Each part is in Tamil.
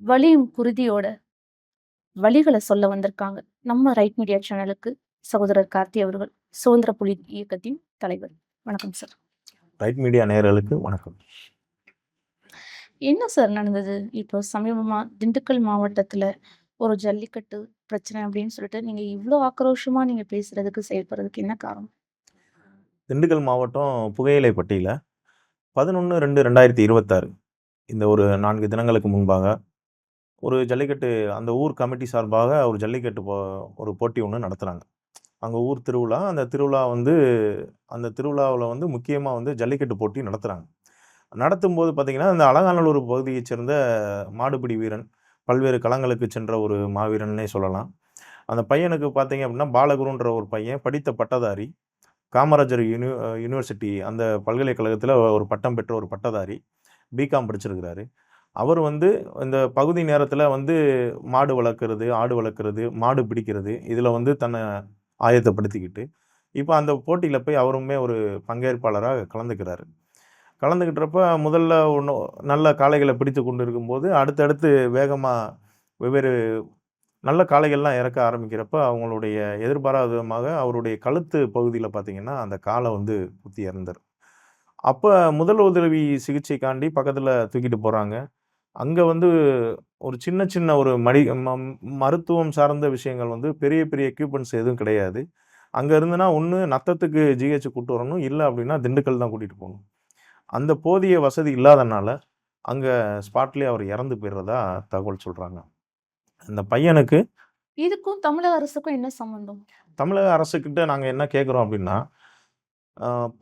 வலியும் குருதியோட வழிகளை சொல்ல வந்திருக்காங்க. நம்ம ரைட் மீடியா சேனலுக்கு சகோதரர் கார்த்தி அவர்கள் சுதந்திர புலி இயக்கத்தின் தலைவர். வணக்கம் சார். ரைட் மீடியா நேயர்களுக்கு வணக்கம். என்ன சார் நடந்தது? இப்போ சமீபமா திண்டுக்கல் மாவட்டத்துல ஒரு ஜல்லிக்கட்டு பிரச்சனை அப்படின்னு சொல்லிட்டு நீங்க இவ்வளோ ஆக்ரோஷமா நீங்க பேசுறதுக்கு செயல்படுறதுக்கு என்ன காரணம்? திண்டுக்கல் மாவட்டம் புகையிலைப்பட்டியில் பதினொன்று ரெண்டு ரெண்டாயிரத்தி இருபத்தாறு இந்த ஒரு நான்கு தினங்களுக்கு முன்பாக ஒரு ஜல்லிக்கட்டு அந்த ஊர் கமிட்டி சார்பாக ஒரு ஜல்லிக்கட்டு போ ஒரு போட்டி ஒன்று நடத்துகிறாங்க அங்கே ஊர் திருவிழா அந்த திருவிழா வந்து அந்த திருவிழாவில் வந்து முக்கியமாக வந்து ஜல்லிக்கட்டு போட்டி நடத்துகிறாங்க நடத்தும்போது பார்த்திங்கன்னா அந்த அலங்காநல்லூர் பகுதியைச் சேர்ந்த மாடுபிடி வீரன் பல்வேறு களங்களுக்கு சென்ற ஒரு மாவீரன்னே சொல்லலாம். அந்த பையனுக்கு பார்த்தீங்க அப்படின்னா பாலகுருன்ற ஒரு பையன் படித்த பட்டதாரி காமராஜர் யூனி யூனிவர்சிட்டி அந்த பல்கலைக்கழகத்தில் ஒரு பட்டம் பெற்ற ஒரு பட்டதாரி பிகாம் படிச்சிருக்கிறாரு. அவர் வந்து இந்த பகுதி நேரத்தில் வந்து மாடு வளர்க்குறது ஆடு வளர்க்குறது மாடு பிடிக்கிறது இதில் வந்து தன்னை ஆயத்தப்படுத்திக்கிட்டு இப்போ அந்த போட்டியில் போய் அவருமே ஒரு பங்கேற்பாளராக கலந்துக்கிறாரு. கலந்துக்கிட்டப்ப முதல்ல ஒன்று நல்ல காளைகளை பிடித்து கொண்டு இருக்கும்போது அடுத்தடுத்து வேகமாக வெவ்வேறு நல்ல காளைகள்லாம் இறக்க ஆரம்பிக்கிறப்ப அவங்களுடைய எதிர்பாராத விதமாக அவருடைய கழுத்து பகுதியில் பார்த்திங்கன்னா அந்த காலை வந்து குத்தி இறந்தார். அப்போ முதல் உதவி சிகிச்சைக்காண்டி பக்கத்தில் தூக்கிட்டு போகிறாங்க அங்கே வந்து ஒரு சின்ன சின்ன ஒரு மடி மருத்துவம் சார்ந்த விஷயங்கள் வந்து பெரிய பெரிய எக்யூப்மெண்ட்ஸ் எதுவும் கிடையாது. அங்கே இருந்துன்னா ஒன்று நத்தத்துக்கு ஜிஹெச் கூட்டு வரணும். இல்லை அப்படின்னா திண்டுக்கல் தான் கூட்டிகிட்டு போகணும். அந்த போதிய வசதி இல்லாதனால அங்கே ஸ்பாட்லேயே அவர் இறந்து போயிடுறதா தகவல் சொல்கிறாங்க அந்த பையனுக்கு இதுக்கும் தமிழக அரசுக்கும் என்ன சம்பந்தம்? தமிழக அரசுக்கிட்ட நாங்கள் என்ன கேட்குறோம் அப்படின்னா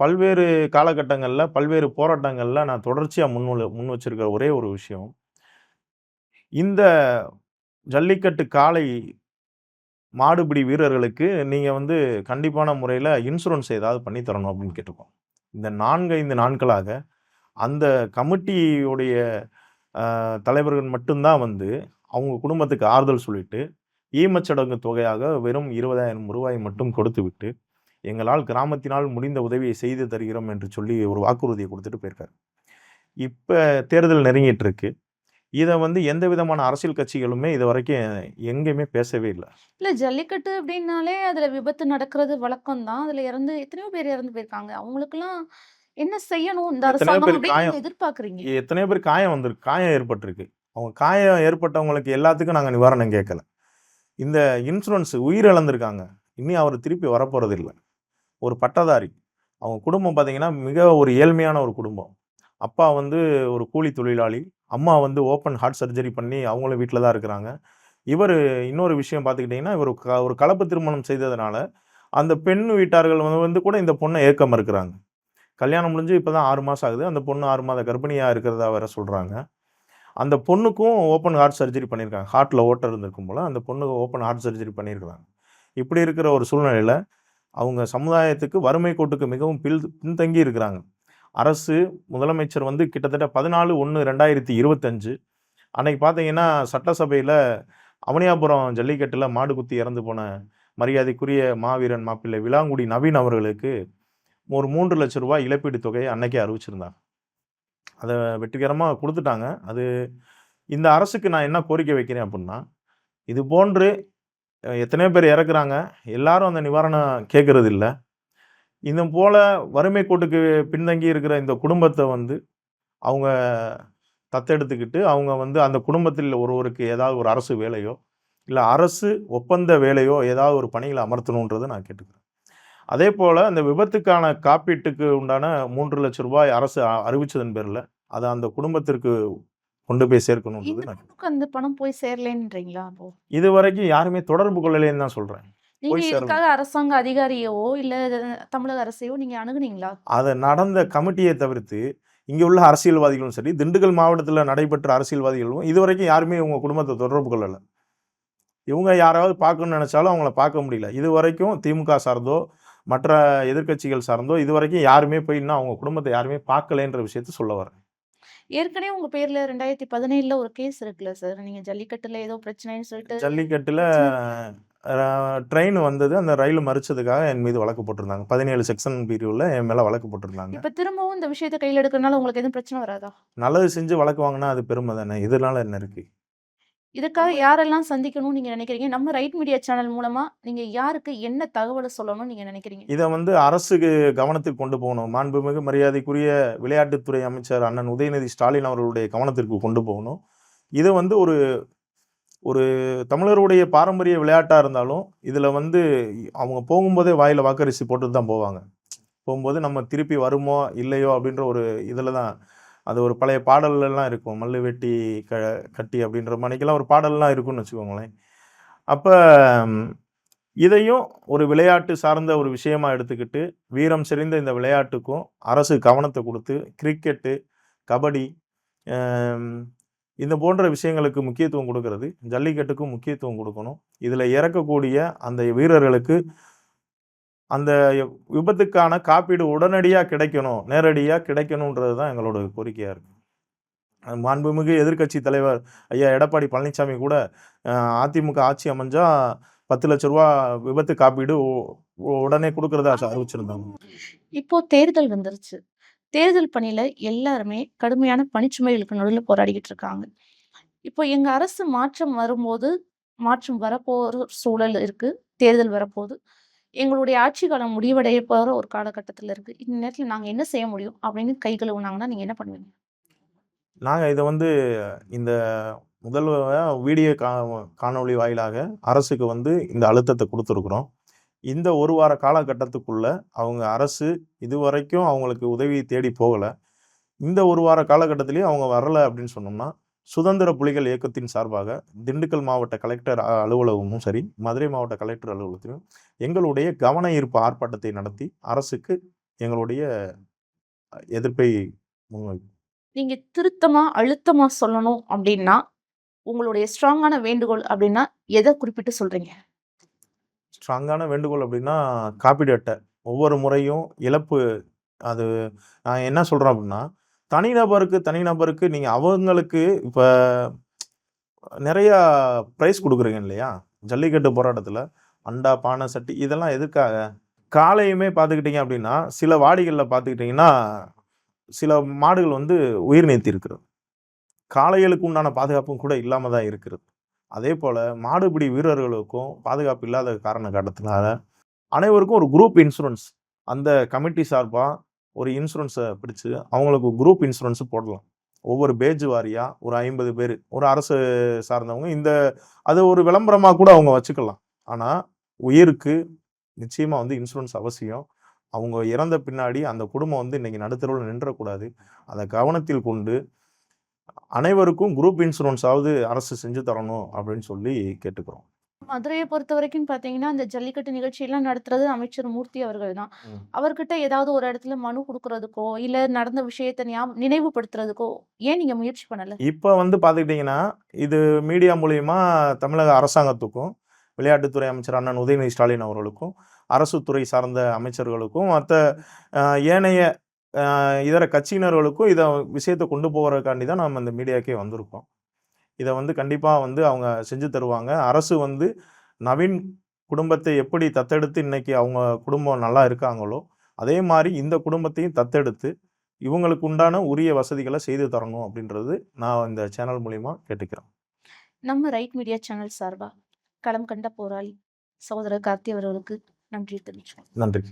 பல்வேறு காலகட்டங்களில் பல்வேறு போராட்டங்களில் நான் தொடர்ச்சியாக முன் முன் வச்சிருக்கிற ஒரே ஒரு விஷயம். இந்த ஜல்லிக்கட்டு காளை மாடுபிடி வீரர்களுக்கு நீங்கள் வந்து கண்டிப்பான முறையில் இன்சூரன்ஸ் ஏதாவது பண்ணி தரணும் அப்படின்னு கேட்டிருக்கோம். இந்த நான்கு ஐந்து நாட்களாக அந்த கமிட்டியுடைய தலைவர்கள் மட்டும்தான் வந்து அவங்க குடும்பத்துக்கு ஆறுதல் சொல்லிட்டு ஈமச்சடங்கு தொகையாக வெறும் இருபதாயிரம் ரூபாய் மட்டும் கொடுத்து விட்டு எங்களால் கிராமத்தினால் முடிந்த உதவியை செய்து தருகிறோம் என்று சொல்லி ஒரு வாக்குறுதியை கொடுத்துட்டு போயிருக்காரு. இப்போ தேர்தல் நெருங்கிட்டு இருக்கு. இதை வந்து எந்த விதமான அரசியல் கட்சிகளுமே இது வரைக்கும் எங்கேயுமே பேசவே இல்லை. இல்ல ஜல்லிக்கட்டு அப்படின்னாலே அதுல விபத்து நடக்கிறது வழக்கம் தான் அதுல இறந்து எத்தனையோ பேர் இறந்து போயிருக்காங்க. அவங்களுக்கெல்லாம் என்ன செய்யணும்? இந்த அரசாங்கம் எதிர்பார்க்கறீங்க. எத்தனையோ பேர் காயம் வந்திருக்கு காயம் ஏற்பட்டிருக்கு. அவங்க காயம் ஏற்பட்டவங்களுக்கு எல்லாத்துக்கும் நாங்கள் நிவாரணம் கேட்கல இந்த இன்சூரன்ஸ் உயிர் இழந்திருக்காங்க இனி அவர் திருப்பி வரப்போறது இல்லை ஒரு பட்டதாரி. அவங்க குடும்பம் பார்த்தீங்கன்னா மிக ஒரு ஏழ்மையான ஒரு குடும்பம். அப்பா வந்து ஒரு கூலி தொழிலாளி. அம்மா வந்து ஓப்பன் ஹார்ட் சர்ஜரி பண்ணி அவங்களும் வீட்டில் தான் இருக்கிறாங்க. இவர் இன்னொரு விஷயம் பார்த்துக்கிட்டிங்கன்னா இவர் க ஒரு கலப்பு திருமணம் செய்ததுனால அந்த பெண் வீட்டார்கள் வந்து வந்து கூட இந்த பொண்ணை ஏற்க மறுக்கிறாங்க கல்யாணம் முடிஞ்சு இப்போ தான் ஆறு மாதம் ஆகுது. அந்த பொண்ணு ஆறு மாத கர்ப்பிணியாக இருக்கிறதா வேற சொல்கிறாங்க அந்த பொண்ணுக்கும் ஓப்பன் ஹார்ட் சர்ஜரி பண்ணியிருக்காங்க. ஹார்ட்டில் ஓட்டர் இருந்திருக்கும் போல் அந்த பொண்ணுக்கு ஓப்பன் ஹார்ட் சர்ஜரி பண்ணியிருக்கிறாங்க. இப்படி இருக்கிற ஒரு சூழ்நிலையில் அவங்க சமுதாயத்துக்கு வறுமை கோட்டுக்கு மிகவும் பில் பின்தங்கி இருக்கிறாங்க. அரசு முதலமைச்சர் வந்து கிட்டத்தட்ட பதினாலு ஒன்று ரெண்டாயிரத்தி இருபத்தஞ்சு. அன்னைக்கு பார்த்தீங்கன்னா சட்டசபையில் அவனியாபுரம் ஜல்லிக்கட்டில் மாடு குத்தி இறந்து போன மரியாதைக்குரிய மாவீரன் மாப்பிள்ளை விலாங்குடி நவீன் அவர்களுக்கு ஒரு மூன்று லட்ச ரூபாய் இழப்பீடு தொகையை அன்னைக்கே அறிவிச்சிருந்தாங்க. அதை வெற்றிகரமாக கொடுத்துட்டாங்க. அது இந்த அரசுக்கு நான் என்ன கோரிக்கை வைக்கிறேன் அப்படின்னா இது போன்று எத்தனையோ பேர் இறக்குறாங்க. எல்லாரும் அந்த நிவாரணம் கேட்கறது இல்லை இந்த போல வறுமை கோட்டுக்கு பின்தங்கி இருக்கிற இந்த குடும்பத்தை வந்து அவங்க தத்தெடுத்துக்கிட்டு அவங்க வந்து அந்த குடும்பத்தில் ஒருவருக்கு ஏதாவது ஒரு அரசு வேலையோ இல்லை அரசு ஒப்பந்த வேலையோ ஏதாவது ஒரு பணியில் அமர்த்தணுன்றதை நான் கேட்டுக்கிறேன். அதே போல் அந்த விபத்துக்கான காப்பீட்டுக்கு உண்டான மூன்று லட்சம் ரூபாய் அரசு அ- அறிவிச்சதன் பேரில் அதை அந்த குடும்பத்திற்கு கொண்டு போய் சேர்க்கணுன்றது அந்த பணம் போய் சேரலன்றீங்களா இது வரைக்கும் யாருமே தொடர்பு கொள்ளலேன்னு தான் சொல்கிறேன் நீங்க போய் சேரணும். இதுக்காக அரசாங்க அதிகாரியவோ இல்ல தமிழக அரசையோ நீங்க அணுகுனீங்களா? அதை நடந்த கமிட்டியை தவிர்த்து இங்கே உள்ள அரசியல்வாதிகளும் சரி திண்டுக்கல் மாவட்டத்தில் நடைபெற்ற அரசியல்வாதிகளும் இது வரைக்கும் யாருமே இவங்க குடும்பத்தை தொடர்பு கொள்ளலை. இவங்க யாராவது பார்க்கணும்னு நினைச்சாலும் அவங்கள பார்க்க முடியல. இது வரைக்கும் திமுக சார்ந்தோ மற்ற எதிர்க்கட்சிகள் சார்ந்தோ இது வரைக்கும் யாருமே போய் இன்னும் அவங்க குடும்பத்தை யாருமே பார்க்கலன்ற விஷயத்த சொல்ல வரேன். ஏற்கனவே உங்க பேர்ல ரெண்டாயிரத்தி பதினேழுல ஒரு கேஸ் இருக்குல்ல சார் நீங்க ஜல்லிக்கட்டுல ஏதோ பிரச்சனைன்னு சொல்லிட்டு ஜல்லிக்கட்டில் ட்ரெயின் வந்தது அந்த ரயில் மறிச்சதுக்காக என் மீது வழக்கு போட்டிருந்தாங்க பதினேழு செக்ஷன் பிரிவில் என் மேலே வழக்கு போட்டிருந்தாங்க இப்ப திரும்பவும் இந்த விஷயத்தை கையில எடுக்கறதுனால உங்களுக்கு எதுவும் பிரச்சனை வராதா நல்லது செஞ்சு வழக்கு வாங்கினா அது பெருமை தானே இதனால என்ன இருக்கு இதுக்காக யாரெல்லாம் சந்திக்கணும்னு நீங்க நினைக்கிறீங்க? நம்ம ரைட் மீடியா சேனல் மூலமா நீங்க யாருக்கு என்ன தகவல சொல்லணும்னு நீங்க நினைக்கிறீங்க? இத வந்து அரசுக்கு கவனத்திற்கு கொண்டு போகணும். மாண்புமிகு மரியாதைக்குரிய விளையாட்டுத்துறை அமைச்சர் அண்ணன் உதயநிதி ஸ்டாலின் அவர்களுடைய கவனத்திற்கு கொண்டு போகணும். இத வந்து ஒரு ஒரு தமிழருடைய பாரம்பரிய விளையாட்டாக இருந்தாலும், இதில் வந்து அவங்க போகும்போதே வாயில் வாக்கரிசி போட்டுட்டு தான் போவாங்க. போகும்போது நம்ம திருப்பி வருமோ, இல்லையோ அப்படின்ற ஒரு இதில் தான் அது ஒரு பழைய பாடல்லலாம் இருக்கும். மல்லு வெட்டி க கட்டி அப்படின்ற மாதிரிக்கெல்லாம் ஒரு பாடல்லாம் இருக்கும்னு வச்சுக்கோங்களேன். அப்போ இதையும் ஒரு விளையாட்டு சார்ந்த ஒரு விஷயமா எடுத்துக்கிட்டு, வீரம் செறிந்த இந்த விளையாட்டுக்கும் அரசு கவனத்தை கொடுத்து கிரிக்கெட்டு, கபடி, இந்த போன்ற விஷயங்களுக்கு முக்கியத்துவம் குடுக்கிறது, ஜல்லிக்கட்டுக்கும் முக்கியத்துவம் குடுக்கணும். இதுல இறக்கக்கூடிய அந்த வீரர்களுக்கு அந்த விபத்துக்கான காப்பீடு உடனடியா கிடைக்கணும். நேரடியா கிடைக்கணுன்றது தான் எங்களோட கோரிக்கையா இருக்கு. மாண்புமிகு எதிர்க்கட்சி தலைவர் ஐயா எடப்பாடி பழனிசாமி கூட அதிமுக ஆட்சி அமைஞ்சா ரூ. 10,00,000 விபத்து காப்பீடு உடனே குடுக்கிறதா அறிவிச்சிருந்தாங்க. இப்போ தேர்தல் வந்துருச்சு. தேர்தல் பணியில எல்லாருமே கடுமையான பணிச்சுமைகளுக்கு நடுவில் போராடிக்கிட்டு இருக்காங்க. இப்போ எங்க அரசு மாற்றம் வரும்போது, மாற்றம் வரப்போற சூழல் இருக்கு. தேர்தல் வரப்போது. எங்களுடைய ஆட்சி காலம் முடிவடைய போற ஒரு காலகட்டத்தில் இருக்கு. இந்த நேரத்தில் நாங்கள் என்ன செய்ய முடியும்? அப்படின்னு கை கழுவுனாங்கன்னா, நீங்க என்ன பண்ணுவீங்க? நாங்கள் இதை வந்து இந்த முதல்வ வீடியோ கா காணொளி வாயிலாக அரசுக்கு வந்து இந்த அழுத்தத்தை கொடுத்துருக்குறோம் இந்த ஒரு வார காலகட்டத்துக்குள்ள அவங்க அரசு இதுவரைக்கும் அவங்களுக்கு உதவி தேடி போகலை இந்த ஒரு வார காலகட்டத்திலையும் அவங்க வரலை அப்படின்னு சொன்னோம்னா, சுதந்திர புலிகள் இயக்கத்தின் சார்பாக திண்டுக்கல் மாவட்ட கலெக்டர் அலுவலகமும் சரி, மதுரை மாவட்ட கலெக்டர் அலுவலகத்திலும் எங்களுடைய கவன ஈர்ப்பு ஆர்ப்பாட்டத்தை நடத்தி அரசுக்கு எங்களுடைய எதிர்ப்பை முன்வைப்போம். நீங்க திருத்தமா, அழுத்தமா சொல்லணும் அப்படின்னா, உங்களுடைய ஸ்ட்ராங்கான வேண்டுகோள் அப்படின்னா, எதை குறிப்பிட்டு சொல்றீங்க? ஸ்ட்ராங்கான வேண்டுகோள் அப்படின்னா, காப்பீடு அட்டை. ஒவ்வொரு முறையும் இழப்பு அது நான் என்ன சொல்கிறேன் அப்படின்னா, தனிநபருக்கு தனிநபருக்கு நீங்கள் அவங்களுக்கு இப்போ நிறையா ப்ரைஸ் கொடுக்குறீங்க இல்லையா? ஜல்லிக்கட்டு போராட்டத்தில் அண்டா, பானை, சட்டி இதெல்லாம் எதுக்காக? காளையுமே பார்த்துக்கிட்டீங்க அப்படின்னா, சில வாடிகளில் பார்த்துக்கிட்டிங்கன்னா சில மாடுகள் வந்து உயிர் நீத்தி இருக்கிறது. காளைகளுக்கு உண்டான பாதுகாப்பும் கூட இல்லாம தான் இருக்கிறது. அதே போல் மாடுபிடி வீரர்களுக்கும் பாதுகாப்பு இல்லாத காரண காரணத்தினால, அனைவருக்கும் ஒரு குரூப் இன்சூரன்ஸ் அந்த கமிட்டி சார்பாக ஒரு இன்சூரன்ஸை பிடிச்சி அவங்களுக்கு குரூப் இன்சூரன்ஸு போடலாம். ஒவ்வொரு பேஜ் வாரியாக ஒரு ஐம்பது பேர் ஒரு அரசு சார்ந்தவங்க இந்த அது ஒரு விளம்பரமாக கூட அவங்க வச்சுக்கலாம். ஆனால் உயிருக்கு நிச்சயமாக வந்து இன்சூரன்ஸ் அவசியம். அவங்க இறந்த பின்னாடி அந்த குடும்பம் வந்து இன்றைக்கி நடுத்தெருவுல நின்றக்கூடாது. அதை கவனத்தில் கொண்டு, அனைவருக்கும் குரூப் இன்சூரன்ஸாவது அரசு செஞ்சு தரணும் அப்படின்னு சொல்லி கேட்டுக்கிறோம். மதுரைய பொறுத்தவரைக்கும் பார்த்தீங்கன்னா, இந்த ஜல்லிக்கட்டு நிகழ்ச்சியெல்லாம் நடத்துறது அமைச்சர் மூர்த்தி அவர்கள் தான். அவர்கிட்ட ஏதாவது ஒரு இடத்துல மனு குடுக்குறதுக்கோ, இல்ல நடந்த விஷயத்த நினைவுபடுத்துறதுக்கோ, ஏன் நீங்க முயற்சி பண்ணல? இப்ப வந்து பார்த்துக்கிட்டீங்கன்னா, இது மீடியா மூலியமா தமிழக அரசாங்கத்துக்கும், விளையாட்டுத்துறை அமைச்சர் அண்ணன் உதயநிதி ஸ்டாலின் அவர்களுக்கும், அரசு துறை சார்ந்த அமைச்சர்களுக்கும், அ ஏனைய இதர கட்சியினர்களுக்கும் இத விஷயத்த கொண்டு போறதுக்காண்டி தான் நம்ம இந்த மீடியாக்கே வந்திருக்கோம். இத வந்து கண்டிப்பா வந்து அவங்க செஞ்சு தருவாங்க. அரசு வந்து நவீன் குடும்பத்தை எப்படி தத்தெடுத்து இன்னைக்கு அவங்க குடும்பம் நல்லா இருக்காங்களோ, அதே மாரி இந்த குடும்பத்தையும் தத்தெடுத்து, இவங்களுக்கு உண்டான உரிய வசதிகள செய்து தரணும் அப்படின்றது நான் இந்த சேனல் மூலியமா கேட்டுக்கிறேன். நம்ம ரைட் மீடியா சேனல் சார்பா, களம் கண்ட போராளி சகோதரர் கார்த்தி அவர்களுக்கு நன்றி தெரிவிச்சுக்கிறோம். நன்றி.